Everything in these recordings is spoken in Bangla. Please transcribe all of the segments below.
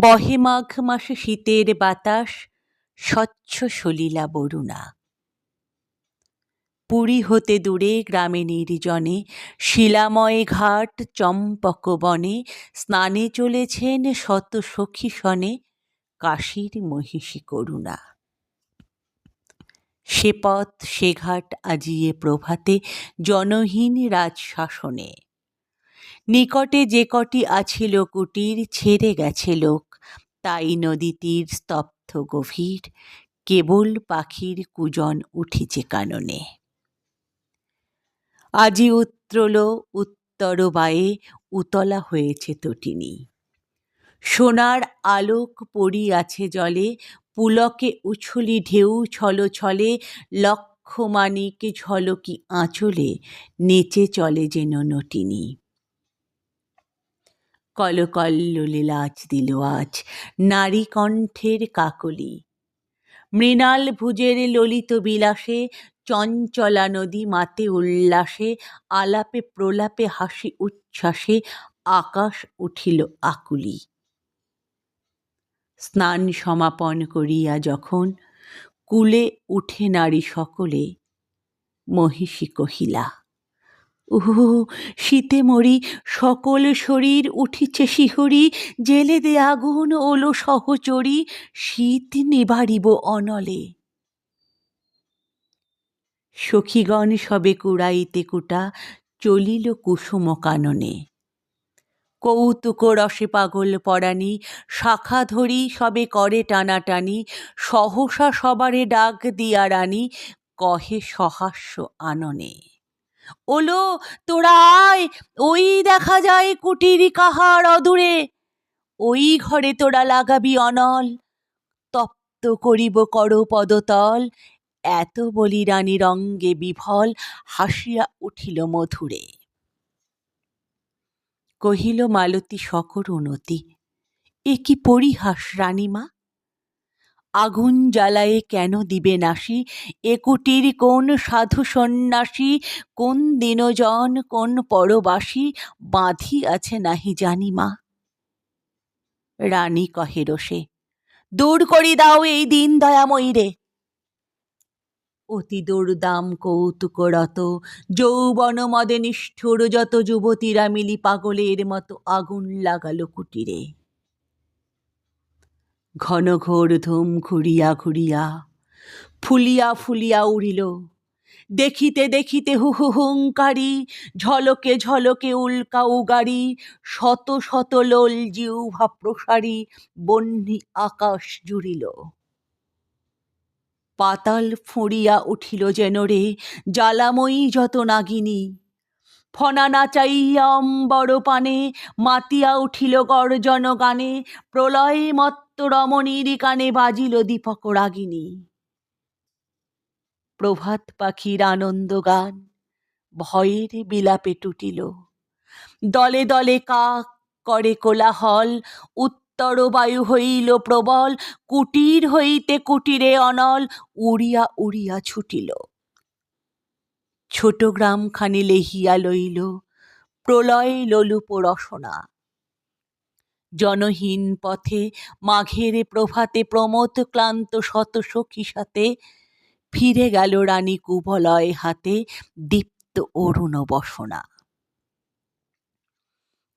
বহে মাঘ মাসে শীতের বাতাস, স্বচ্ছ সলিলা বরুণা। পুরী হতে দূরে গ্রামে নির্জনে, শিলাময় ঘাট, চম্পক বনে, স্নানে চলেছেন শত সখী সনে, কাশীর মহিষী করুণা। সে পথ, সে ঘাট আজিয়ে প্রভাতে জনহীন রাজশাসনে। নিকটে যে কটি আছিল কুটির ছেড়ে গেছে লোক। তাই নদী তীর স্তব্ধ গভীর, কেবল পাখির কুজন উঠিছে কাননে। আজি উত্রল উত্তর বায়ে উতলা হয়েছে তটিনী। সোনার আলোক পড়ি আছে জলে, পুলকে উছলি ঢেউ ছল ছলে লক্ষ মানিক ঝলকি আঁচলে নেচে চলে যেন নটিনী। কলকল্লোলে লাজ দিল আজ, নারী কণ্ঠের কাকলি। মৃণাল ভুজের ললিত বিলাসে, চঞ্চলা নদী মাতে উল্লাসে, আলাপে প্রলাপে হাসি উচ্ছ্বাসে আকাশ উঠিল আকুলি। স্নান সমাপন করিয়া যখন কুলে উঠে নারী সকলে, মহিষী কহিলা উহু, শীতে মরি সকল শরীর উঠিছে শিহরি, জেলে দে আগুন ওলো সহচরি, শীত নিবারিব অনলে। সখীগণ সবে কুড়াইতে কুটা, চলিল কুসুম কাননে। কৌতুক রসে পাগল পরাণী, শাখা ধরি সবে করে টানাটানি, সহসা সবারে ডাক দিয়া রানী, কহে সহাস্য আননে। ওলো, তোরা আয়, ওই দেখা যায় কুটিরি কাহার অদূরে। ওই ঘরে তোরা লাগাবি অনল, তপ্ত করিব কর পদতল এত বলি রানী রঙ্গে বিফল, হাসিয়া উঠিল মধুরে। কহিল, মালতী সকর উন্নতি এ কি পরিহাস রানীমা? আগুন জ্বালায়ে কেন দিবে নাসি একুটির কোন সাধু সন্ন্যাসী? কোন দিনজন, কোন পরবাসী? বাঁধি আছে নাহি জানি মা। রানী কহে রোষে, দূর করি দাও এই দিন দয়াময়ী রে। অতি দুর্দাম কৌতুকরত, যৌবন মদে নিষ্ঠুর যত যুবতীরা মিলি পাগলের মতো আগুন লাগালো কুটিরে। ঘন ঘোর ধুম ঘুরিয়া ঘুরিয়া ফুলিয়া ফুলিয়া উড়িল। দেখিতে দেখিতে হু হু হুঙ্কারি, ঝলকে ঝলকে উল্কা উগারি, শত শত লোল জিউভা প্রসারী বন্যি আকাশ জুড়িল। পাতাল ফুঁড়িয়া উঠিল যেন রে জ্বালাময়ী যত নাগিনী। ফনা নাচাইয়া অম্বর পানে মাতিয়া উঠিল গর্জন গানে, প্রলয় মত্ত রমণীর কানে বাজিল দীপক রাগিনী প্রভাত পাখির আনন্দ গান ভয়ের বিলাপে টুটিল। দলে দলে কাক করে কোলাহল, উত্তর বায়ু হইল প্রবল, কুটির হইতে কুটিরে অনল, উড়িয়া উড়িয়া ছুটিল। ছোট গ্রামখানি লেহিয়া লইল, প্রলয় লোলুপ রসনা জনহীন পথে, মাঘের প্রভাতে প্রমোদ ক্লান্ত শত সখী সাথে, ফিরে গেল রানী কুবলয় হাতে দীপ্ত অরুণ বসনা।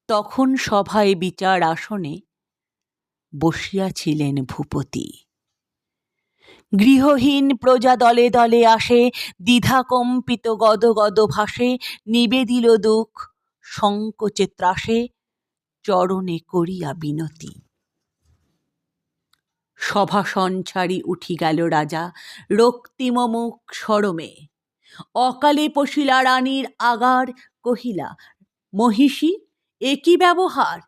তখন সভায় বিচার আসনে বসিয়াছিলেন ভূপতি। গৃহহীন প্রজা দলে দলে আসে, দ্বিধা কম্পিত গদ গদ ভাসে, নিবেদিল দুঃখ, সংকোচে ত্রাসে চরণে করিয়া বিনতি। সভাসন ছাড়ি উঠি গেল রাজা রক্তিম মুখ সরমে। অকালে পশিলা রানীর আগার কহিলা, মহিষী, এ কি ব্যবহার?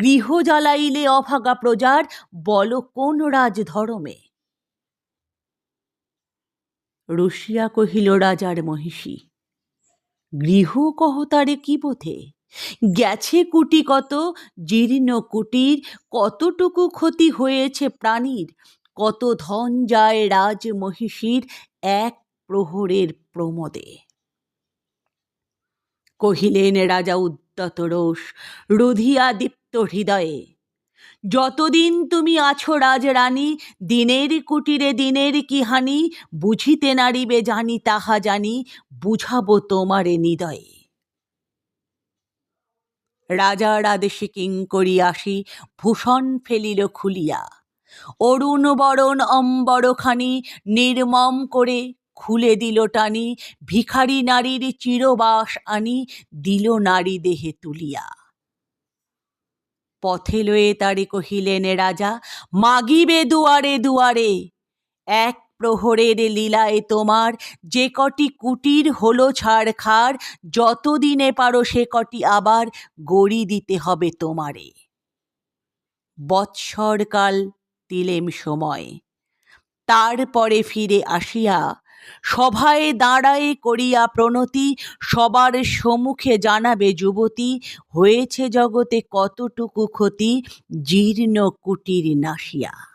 গৃহ জ্বালাইলে অভাগা প্রজার, বল কোন রাজ ধরমে রসিয়া কহিল, রাজার মহিষী, গৃহ কহতারে কি বোধে? গেছে কুটি কত, জীর্ণ কুটির, কতটুকু ক্ষতি হয়েছে প্রাণীর? কত ধন যায় রাজ মহিষীর এক প্রহরের প্রমোদে। কহিলেন রাজা উদ্যত রোষ, রুধিয়া দীপ্ত হৃদয়ে, যতদিন তুমি আছো রাজরানী, দিনের কুটিরে দিনের কি হানি, বুঝিতে নারিবে জানি, তাহা জানি, বুঝাবো তোমারে নিদয়ে রাজার আদেশে কিঙ্করি আসি ভূষণ ফেলিল খুলিয়া। অরুণ বরণ অম্বরখানি নির্মম করে খুলে দিল টানি, ভিখারি নারীর চিরবাস আনি দিল নারী দেহে তুলিয়া। পথে লয়ে তারে কহিলেন, রাজা, মাগিবে দুয়ারে দুয়ারে, এক প্রহরের লীলায় তোমার। যে কটি কুটির হলো ছাড় খার যতদিনে পারো সে কটি আবার গড়ি দিতে হবে তোমারে। বৎসরকাল দিলেম সময়, তারপরে ফিরে আসিয়া সভায় দাঁড়ায় করিয়া প্রণতি, সবার সম্মুখে জানাবে যুবতী, হয়েছে জগতে কতটুকু ক্ষতি, জীর্ণ কুটির নাশিয়া।